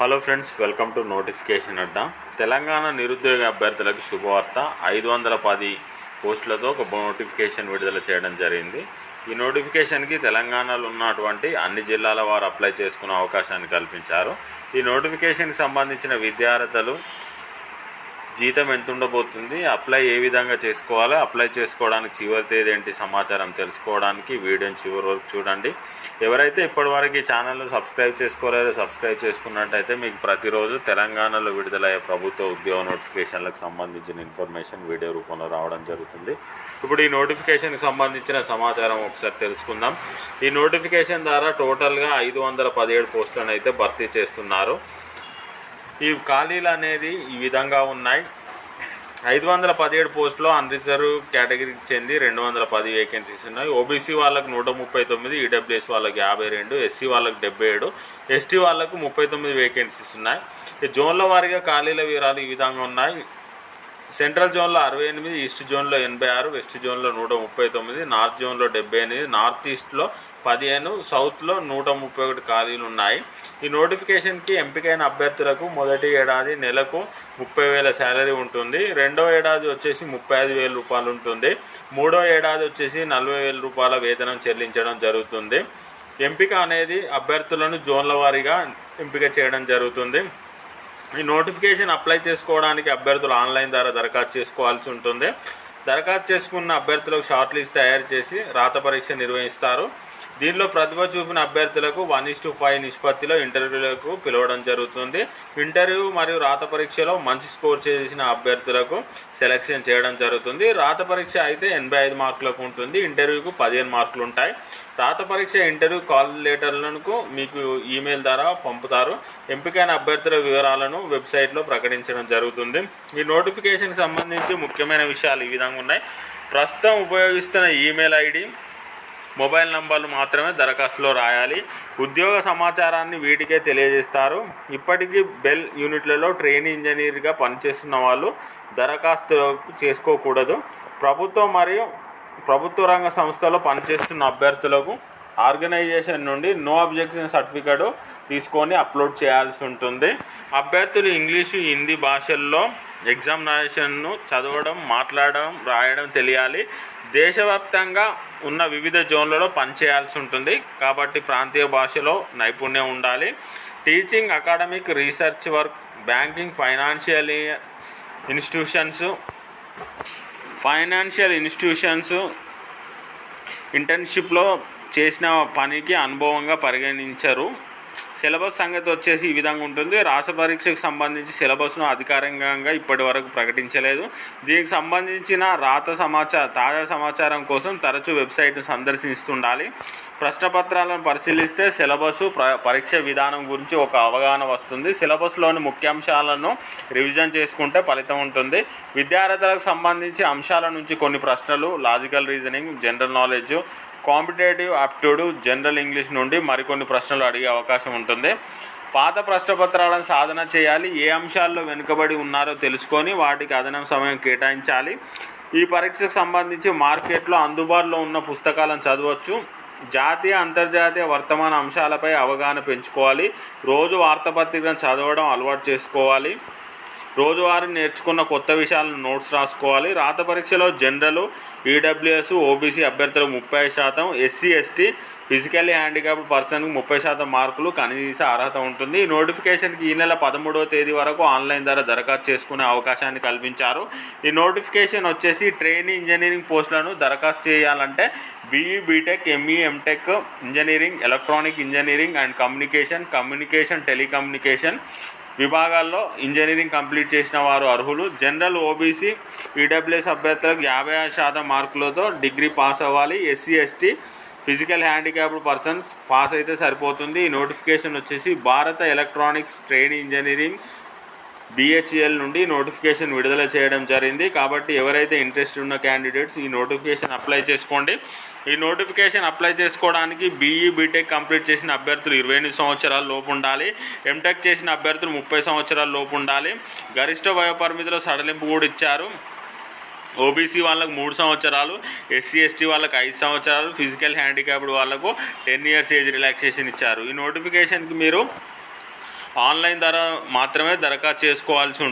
Hello friends welcome to notification Adda. Telangana నిరుద్యోగ అభ్యర్థులకు శుభవార్త. ఐదు వందల పది పోస్టులతో ఒక నోటిఫికేషన్ విడుదల చేయడం జరిగింది. ఈ నోటిఫికేషన్కి తెలంగాణలో ఉన్నటువంటి అన్ని జిల్లాల వారు అప్లై చేసుకునే అవకాశాన్ని కల్పించారు. ఈ నోటిఫికేషన్కి సంబంధించిన విద్యార్థులు జీతం ఎంత ఉండబోతుంది అప్లై ఏ విధంగా చేసుకోవాలి? అప్లై చేసుకోవడానికి చివరి తేదీ ఏంటి? సమాచారం తెలుసుకోవడానికి వీడియోని చివరి వరకు చూడండి. ఎవరైతే ఇప్పటివరకు ఈ ఛానల్ను సబ్స్క్రైబ్ చేసుకోలేదో సబ్స్క్రైబ్ చేసుకున్నట్టయితే మీకు ప్రతిరోజు తెలంగాణలో విడుదలయ్యే ప్రభుత్వ ఉద్యోగ నోటిఫికేషన్లకు సంబంధించిన ఇన్ఫర్మేషన్ వీడియో రూపంలో రావడం జరుగుతుంది. ఇప్పుడు ఈ నోటిఫికేషన్కి సంబంధించిన సమాచారం ఒకసారి తెలుసుకుందాం. ఈ నోటిఫికేషన్ ద్వారా టోటల్గా ఐదు వందల పదిహేడు పోస్టులను అయితే భర్తీ చేస్తున్నారు. ఈ ఖాళీలు అనేది ఈ విధంగా ఉన్నాయి. ఐదు వందల పదిహేడు పోస్టులో అన్రిజర్వ్ కేటగిరీకి చెంది రెండు వందల పది వేకెన్సీస్ ఉన్నాయి. ఓబీసీ వాళ్ళకు నూట ముప్పై తొమ్మిది ఈడబ్ల్యూఎస్ వాళ్ళకి యాభై రెండు ఎస్సీ వాళ్ళకి డెబ్బై ఏడు ఎస్టీ వాళ్ళకు ముప్పై తొమ్మిది వేకెన్సీస్ ఉన్నాయి. ఈ జోన్ల వారీగా ఖాళీల వివరాలు ఈ విధంగా ఉన్నాయి. సెంట్రల్ జోన్లో అరవై ఎనిమిది ఈస్ట్ జోన్లో ఎనభై ఆరు వెస్ట్ జోన్లో నూట ముప్పై తొమ్మిది నార్త్ జోన్లో డెబ్బై ఎనిమిది నార్త్ ఈస్ట్లో పదిహేను సౌత్లో నూట ముప్పై ఒకటి ఖాళీలు ఉన్నాయి. ఈ నోటిఫికేషన్కి ఎంపికైన అభ్యర్థులకు మొదటి ఏడాది నెలకు ముప్పై వేల శాలరీ ఉంటుంది. రెండో ఏడాది వచ్చేసి ముప్పై ఐదు వేల రూపాయలు ఉంటుంది. మూడో ఏడాది వచ్చేసి నలభై వేల రూపాయల వేతనం చెల్లించడం జరుగుతుంది. ఎంపిక అనేది అభ్యర్థులను జోన్ల వారీగా ఎంపిక చేయడం జరుగుతుంది. ఈ నోటిఫికేషన్ అప్లై చేసుకోవడానికి అభ్యర్థులు ఆన్లైన్ ద్వారా దరఖాస్తు చేసుకోవాల్సి ఉంటుంది. దరఖాస్తు చేసుకున్న అభ్యర్థులకు షార్ట్ లిస్ట్ తయారు చేసి రాత పరీక్ష నిర్వహిస్తారు. దీనిలో ప్రతిభ చూపిన అభ్యర్థులకు వన్ ఇస్ టు ఫైవ్ నిష్పత్తిలో ఇంటర్వ్యూలకు పిలవడం జరుగుతుంది. ఇంటర్వ్యూ మరియు రాత పరీక్షలో మంచి స్కోర్ చేసిన అభ్యర్థులకు సెలెక్షన్ చేయడం జరుగుతుంది. రాత పరీక్ష అయితే ఎనభై ఐదు మార్కులకు ఉంటుంది. ఇంటర్వ్యూకు పదిహేను మార్కులు ఉంటాయి. రాత పరీక్ష ఇంటర్వ్యూ కాల్ లెటర్లకు మీకు ఈమెయిల్ ద్వారా పంపుతారు. ఎంపికైన అభ్యర్థుల వివరాలను వెబ్సైట్లో ప్రకటించడం జరుగుతుంది. ఈ నోటిఫికేషన్కి సంబంధించి ముఖ్యమైన విషయాలు ఈ విధంగా ఉన్నాయి. ప్రస్తుతం ఉపయోగిస్తున్న ఈమెయిల్ ఐడి మొబైల్ నంబర్లు మాత్రమే దరఖాస్తులో రాయాలి. ఉద్యోగ సమాచారాన్ని వీటికే తెలియజేస్తారు. ఇప్పటికీ బెల్ యూనిట్లలో ట్రైనింగ్ ఇంజనీర్గా పనిచేస్తున్న వాళ్ళు దరఖాస్తు చేసుకోకూడదు. ప్రభుత్వం మరియు ప్రభుత్వ రంగ సంస్థలో పనిచేస్తున్న అభ్యర్థులకు ఆర్గనైజేషన్ నుండి నో అబ్జెక్షన్ సర్టిఫికేట్ తీసుకొని అప్లోడ్ చేయాల్సి ఉంటుంది. అభ్యర్థులు ఇంగ్లీషు హిందీ భాషల్లో ఎగ్జామినేషన్ను చదవడం మాట్లాడడం రాయడం తెలియాలి. దేశవ్యాప్తంగా ఉన్న వివిధ జోన్లలో పనిచేయాల్సి ఉంటుంది. కాబట్టి ప్రాంతీయ భాషలో నైపుణ్యం ఉండాలి. Teaching academic research work banking financial institutions financial institutions ఇంటర్న్షిప్లో చేసిన పనికి అనుభవంగా పరిగణించరు. సిలబస్ సంగతి వచ్చేసి ఈ విధంగా ఉంటుంది. రాష్ట్ర పరీక్షకు సంబంధించి సిలబస్ను అధికారికంగా ఇప్పటి వరకు ప్రకటించలేదు. దీనికి సంబంధించిన రాత సమాచార తాజా సమాచారం కోసం తరచూ వెబ్సైట్ను సందర్శిస్తుండాలి. ప్రశ్నపత్రాలను పరిశీలిస్తే సిలబస్ ప్ర పరీక్ష విధానం గురించి ఒక అవగాహన వస్తుంది. సిలబస్లోని ముఖ్యాంశాలను రివిజన్ చేసుకుంటే ఫలితం ఉంటుంది. విద్యార్థులకు సంబంధించి అంశాల నుంచి కొన్ని ప్రశ్నలు logical reasoning general knowledge competitive aptitude general English నుండి మరికొన్ని ప్రశ్నలు అడిగే అవకాశం ఉంటుంది. పాత ప్రశ్నపత్రాలను సాధన చేయాలి ఏ అంశాల్లో వెనుకబడి ఉన్నారో తెలుసుకొని వాటికి అదనపు సమయం కేటాయించాలి. ఈ పరీక్షకు సంబంధించి మార్కెట్లో అందుబాటులో ఉన్న పుస్తకాలను చదవచ్చు. జాతీయ అంతర్జాతీయ వర్తమాన అంశాలపై అవగాహన పెంచుకోవాలి. రోజు వార్తాపత్రికను చదవడం అలవాటు చేసుకోవాలి. రోజువారీ నేర్చుకున్న కొత్త విషయాలను నోట్స్ రాసుకోవాలి. రాత పరీక్షలో జనరల్ ఈడబ్ల్యూఎస్ ఓబీసీ అభ్యర్థులకు ముప్పై శాతం ఎస్సీ ఎస్టీ ఫిజికల్లీ హ్యాండిక్యాప్డ్ పర్సన్కి ముప్పై శాతం మార్కులు కనీస అర్హత ఉంటుంది. ఈ నోటిఫికేషన్కి ఈ నెల పదమూడవ తేదీ వరకు ఆన్లైన్ ద్వారా దరఖాస్తు చేసుకునే అవకాశాన్ని కల్పించారు. ఈ నోటిఫికేషన్ వచ్చేసి ట్రైనీ ఇంజనీరింగ్ పోస్టులను దరఖాస్తు చేయాలంటే BE BTech ME MTech engineering electronic engineering and communication communication telecommunication విభాగాల్లో ఇంజనీరింగ్ కంప్లీట్ చేసిన వారు అర్హులు. జనరల్ ఓబీసీ ఈడబ్ల్యూఎస్ అభ్యర్థులకు యాభై ఆరు శాతం మార్కులతో డిగ్రీ పాస్ అవ్వాలి. SC ST physical handicapped persons pass అయితే సరిపోతుంది. ఈ నోటిఫికేషన్ వచ్చేసి Bharat electronics trade engineering BHL నుండి నోటిఫికేషన్ విడుదల చేయడం జరిగింది. కాబట్టి ఎవరైతే ఇంట్రెస్ట్ ఉన్న క్యాండిడేట్స్ ఈ నోటిఫికేషన్ అప్లై చేసుకోండి. ఈ నోటిఫికేషన్ అప్లై చేసుకోవడానికి బీఈ బీటెక్ కంప్లీట్ చేసిన అభ్యర్థులు ఇరవై ఎనిమిది సంవత్సరాల లోపు ఉండాలి. ఎంటెక్ చేసిన అభ్యర్థులు ముప్పై సంవత్సరాల లోపు ఉండాలి. గరిష్ట వయోపరిమితిలో సడలింపు కూడా ఇచ్చారు. ఓబీసీ వాళ్ళకు మూడు సంవత్సరాలు ఎస్సీ ఎస్టీ వాళ్ళకి ఐదు సంవత్సరాలు ఫిజికల్ హ్యాండిక్యాప్డ్ వాళ్ళకు టెన్ ఇయర్స్ ఏజ్ రిలాక్సేషన్ ఇచ్చారు. ఈ నోటిఫికేషన్కి మీరు ఆన్లైన్ ద్వారా మాత్రమే దరఖాస్తు చేసుకోవాల్సి ఉంటుంది